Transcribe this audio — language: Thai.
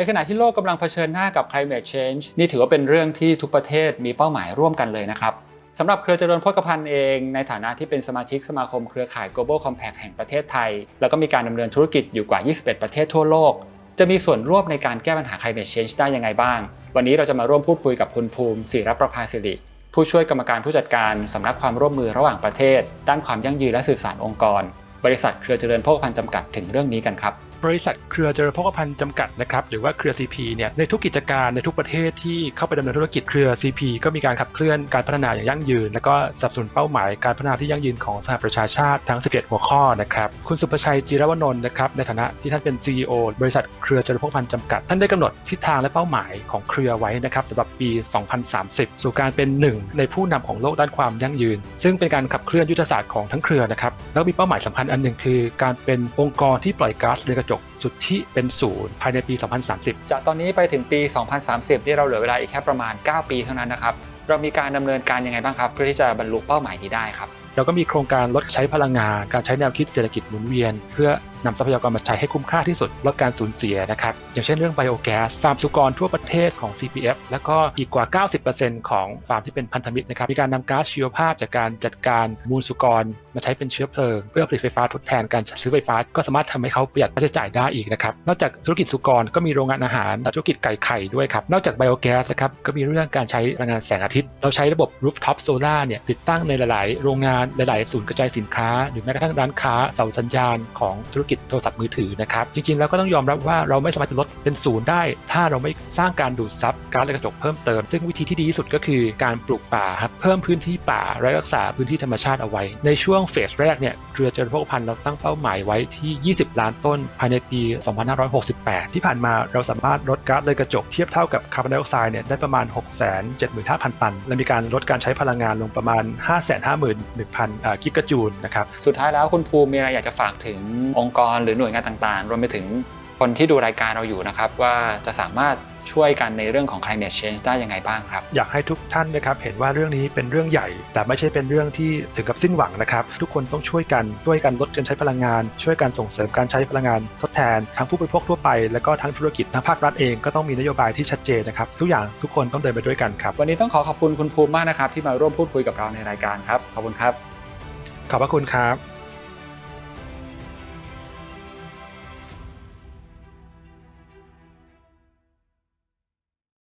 ในขณะที่โลกกำลังเผชิญหน้ากับ climate change นี่ถือว่าเป็นเรื่องที่ทุกประเทศมีเป้าหมายร่วมกันเลยนะครับสำหรับเครือเจริญโภคภัณฑ์เอง ในฐานะที่เป็นสมาชิกสมาคมเครือข่าย Global Compact แห่งประเทศไทย แล้วก็มีการดำเนินธุรกิจอยู่กว่า 21 ประเทศทั่วโลก จะมีส่วนร่วมในการแก้ปัญหา climate change ได้ยังไงบ้าง วันนี้เราจะมาร่วมพูดคุยกับคุณภูมิศิรประภาสิริผู้ช่วยกรรมการผู้จัดการสำนักความร่วมมือระหว่างประเทศ ด้านความยั่งยืนและสื่อสารองค์กร บริษัทเครือเจริญโภคภัณฑ์จำกัดถึงเรื่องนี้กันครับ บริษัทเครือเจริญโภคภัณฑ์จำกัดนะครับหรือว่าเครือ CP เนี่ยในทุกกิจการในทุกประเทศที่เข้าไปดำเนินธุรกิจเครือ CP ก็มีการขับเคลื่อนการพัฒนาอย่างยั่งยืน และก็สับสนเป้าหมายการพัฒนาที่ยั่งยืนของสหประชาชาติทั้ง11หัวข้อนะครับคุณสุภชัยจิรวนนท์นะครับในฐานะที่ท่านเป็น CEO บริษัทเครือเจริญโภคภัณฑ์จำกัด ท่านได้กำหนดทิศทางและเป้าหมายของเครือไว้นะครับสำหรับปี 2030 สู่การเป็นหนึ่งในผู้นำของโลกด้านความยั่งยืน ซึ่งเป็นการขับเคลื่อนยุทธศาสตร์ของทั้งเครือนะครับแล้วมีเป้าหมายสำคัญอันหนึ่งคือ การเป็นองค์กรที่ปล่อยก๊าซเรือนกระจกสุทธิเป็นศูนย์ภายในปี 2030 จากตอนนี้ไปถึงปี 2030 ที่เราเหลือเวลาอีกแค่ประมาณ 9 ปีเท่านั้นนะครับ เรามีการดำเนินการยังไงบ้างครับ เพื่อที่จะบรรลุเป้าหมายนี้ได้ครับเราก็มีโครงการลดใช้พลังงาน การใช้แนวคิดเศรษฐกิจหมุนเวียน เพื่อนำทรัพยากรมาใช้ให้คุ้มค่าที่สุดลดการสูญเสียนะครับ อย่างเช่นเรื่องไบโอแก๊สฟาร์มสุกรทั่วประเทศของ CPF แล้วก็อีกกว่า 90%ของฟาร์มที่เป็นพันธมิตรนะครับมีการนำก๊าซชีวภาพจากการจัดการมูลสุกร มาใช้เป็นเชื้อเพลิง เพื่อผลิตไฟฟ้าทดแทนการซื้อไฟฟ้า ก็สามารถทำให้เขาประหยัดค่าใช้จ่ายได้อีกนะครับนอกจากธุรกิจสุกรก็มีโรงงานอาหารและธุรกิจไก่ไข่ด้วยครับนอกจากไบโอแก๊สนะครับก็มีเรื่องการใช้พลังงานแสงอาทิตย์ เราใช้ระบบ rooftop solar เนี่ยติดตั้งในหลาย ๆ โรงงานหลาย ๆ ศูนย์กระจายสินค้า หรือแม้กระทั่งร้านค้าเสาสัญญาณของธุรกิจโทรศัพท์มือถือนะครับ จริง ๆ แล้วก็ต้องยอมรับว่าเราไม่สามารถจะลดเป็นศูนย์ได้ ถ้าเราไม่สร้างการดูดซับก๊าซเรือนกระจกเพิ่มเติม ซึ่งวิธีที่ดีที่สุดก็คือการปลูกป่าครับเพิ่มพื้นที่ป่าและรักษาพื้นที่ธรรมชาติเอาไว้ ในช่วงเฟสแรกเนี่ยเครือเจริญโภคภัณฑ์เราตั้งเป้าหมายไว้ที่ 20 ล้านต้นภายในปี 2568 ที่ผ่านมาเราสามารถลดก๊าซเรือนกระจกเทียบเท่ากับคาร์บอนไดออกไซด์เนี่ยได้ประมาณ 675,000 ตัน และมีการลดการใช้พลังงานลงประมาณ8,000กิกะจูลนะครับ สุดท้ายแล้วคุณภูมิมีอะไรอยากจะฝากถึงองค์กรหรือหน่วยงานต่างๆ รวมไปถึง คนที่ดูรายการเราอยู่นะครับว่าจะสามารถช่วยกันในเรื่องของ climate change ได้ยังไงบ้างครับ อยากให้ทุกท่านนะครับเห็นว่าเรื่องนี้เป็นเรื่องใหญ่ แต่ไม่ใช่เป็นเรื่องที่ถึงกับสิ้นหวังนะครับ ทุกคนต้องช่วยกันช่วยกันลดการใช้พลังงาน ช่วยกันส่งเสริมการใช้พลังงานทดแทนทั้งผู้บริโภคทั่วไป และก็ทั้งธุรกิจทั้งภาครัฐเองก็ต้องมีนโยบายที่ชัดเจนนะครับทุกอย่างทุกคนต้องเดินไปด้วยกันครับวันนี้ต้องขอขอบคุณคุณภูมิมากนะครับที่มาร่วมพูดคุยกับเราในรายการครับขอบคุณครับ ขอบพระคุณครับ